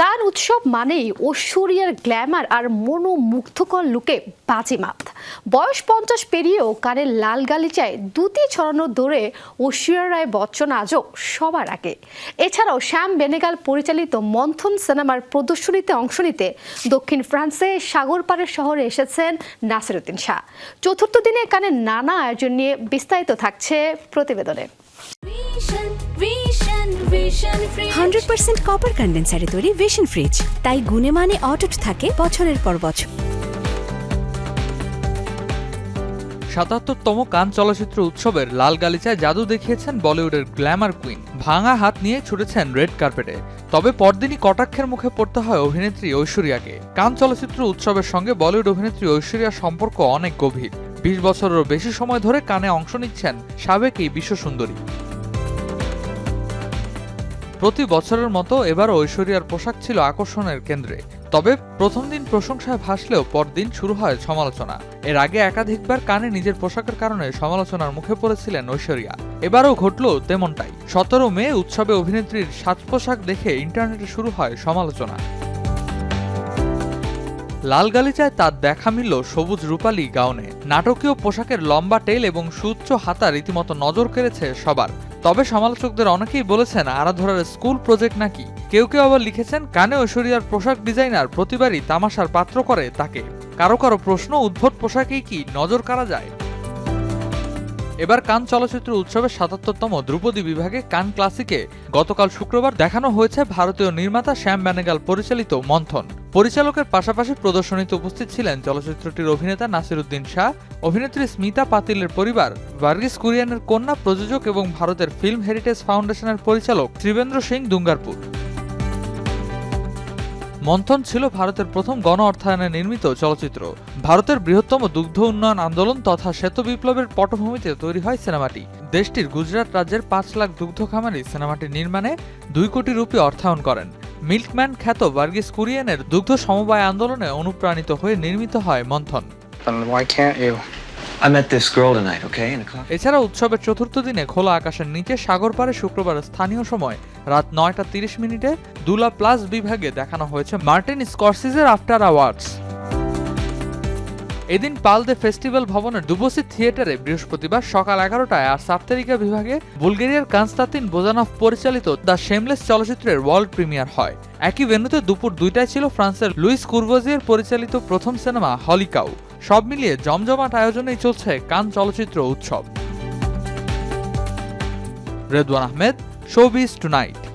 কান উৎসব মানেই ঐশ্বরিয়ার গ্ল্যামার আর মনোমুগ্ধকর লুকে বাজিমাত? বয়স পঞ্চাশ পেরিয়েও কানের লাল গালিচায় দুটি ছড়ানোর দৌড়ে ঐশ্বরিয়া রায় বচ্চন আজও সবার আগে। এছাড়াও শ্যাম বেনেগাল পরিচালিত মন্থন সিনেমার প্রদর্শনীতে অংশ নিতে দক্ষিণ ফ্রান্সে সাগরপাড়ের শহরে এসেছেন নাসিরুদ্দিন শাহ। চতুর্থ দিনে কানে নানা আয়োজন নিয়ে বিস্তারিত থাকছে প্রতিবেদনে। হান্ড্রেড পার্সেন্ট কপার কন্ডেন্সারে তৈরি ভিশন ফ্রিজ তাই গুণে মানে অটুট থাকে বছরের পর বছর। সাতাত্তরতম কান চলচ্চিত্র উৎসবের লাল গালিচায় জাদু দেখিয়েছেন বলিউডের গ্ল্যামার কুইন। ভাঙা হাত নিয়ে ছুটেছেন রেড কার্পেটে। তবে পরদিনই কটাক্ষের মুখে পড়তে হয় অভিনেত্রী ঐশ্বরিয়াকে। কান চলচ্চিত্র উৎসবের সঙ্গে বলিউড অভিনেত্রী ঐশ্বরিয়ার সম্পর্ক অনেক গভীর। বিশ বছরেরও বেশি সময় ধরে কানে অংশ নিচ্ছেন সাবেক এই বিশ্বসুন্দরী। প্রতি বছরের মতো এবারও ঐশ্বরিয়ার পোশাক ছিল আকর্ষণের কেন্দ্রে। তবে প্রথম দিন প্রশংসায় ভাসলেও পরদিন শুরু হয় সমালোচনা। এর আগে একাধিকবার কানে নিজের পোশাকের কারণে সমালোচনার মুখে পড়েছিলেন ঐশ্বরিয়া। এবারও ঘটল তেমনটাই। সতেরো মে উৎসবে অভিনেত্রীর সাজ পোশাক দেখে ইন্টারনেটে শুরু হয় সমালোচনা। লাল গালিচায় তার দেখা মিলল সবুজ রূপালী গাউনে। নাটকীয় পোশাকের লম্বা টেল এবং সুউচ্চ হাতা রীতিমতো নজর কেড়েছে সবার। তবে সমালোচকদের অনেকেই বলেছেন আরাধরার স্কুল প্রজেক্ট নাকি? কেউ কেউ আবার লিখেছেন কানে ঐশ্বরিয়ার পোশাক ডিজাইনার প্রতিবারই তামাশার পাত্র করে তাকে। কারও কারও প্রশ্ন, উদ্ভট পোশাকেই কি নজর কারা যায়? এবার কান চলচ্চিত্র উৎসবের সাতাত্তরতম ধ্রুপদী বিভাগে কান ক্লাসিকে গতকাল শুক্রবার দেখানো হয়েছে ভারতীয় নির্মাতা শ্যাম ব্যানেগাল পরিচালিত মন্থন। পরিচালকের পাশাপাশি প্রদর্শনীতে উপস্থিত ছিলেন চলচ্চিত্রটির অভিনেতা নাসিরুদ্দিন শাহ, অভিনেত্রী স্মিতা পাতিলের পরিবার, ভার্গিস কুরিয়ানের কন্যা প্রযোজক এবং ভারতের ফিল্ম হেরিটেজ ফাউন্ডেশনের পরিচালক ত্রিবেন্দ্র সিং দুঙ্গারপুর। মন্থন ছিল ভারতের প্রথম গণ অর্থায়নে নির্মিত চলচ্চিত্র। ভারতের বৃহত্তম দুগ্ধ উন্নয়ন আন্দোলন তথা শ্বেত বিপ্লবের পটভূমিতে তৈরি হয় সিনেমাটি। দেশটির গুজরাট রাজ্যের পাঁচ লাখ দুগ্ধ খামারি সিনেমাটি নির্মাণে দুই কোটি রুপি অর্থায়ন করেন। মিল্কম্যান খ্যাত বার্গিস কুরিয়ানের দুগ্ধ সমবায় আন্দোলনে অনুপ্রাণিত হয়ে নির্মিত হয় মন্থন। এছাড়া উৎসবের চতুর্থ দিনে খোলা আকাশের নিচে সাগর পাড়ে শুক্রবার স্থানীয় সময় রাত নয়টা তিরিশ মিনিটে দুলা প্লাস বিভাগে দেখানো হয়েছে মার্টিন স্কর্সিজের আফটার আওয়ার্ডস। এদিন পালদে ফেস্টিভ্যাল ভবনের দুবসি থিয়েটারে বৃহস্পতিবার সকাল এগারোটায় আর সাপ্তারিকা বিভাগে বুলগেরিয়ার কানস্তাতিন বোজানভ পরিচালিত দ্য শেমলেস চলচ্চিত্রের ওয়ার্ল্ড প্রিমিয়ার হয়। একই ভেন্যুতে দুপুর দুইটায় ছিল ফ্রান্সের লুইস কুর্ভোজিয়ার পরিচালিত প্রথম সিনেমা হলিকাউ সব মিলিয়ে জমজমাট আয়োজনেই চলছে কান চলচ্চিত্র উৎসব। Redwan Ahmed showbiz tonight.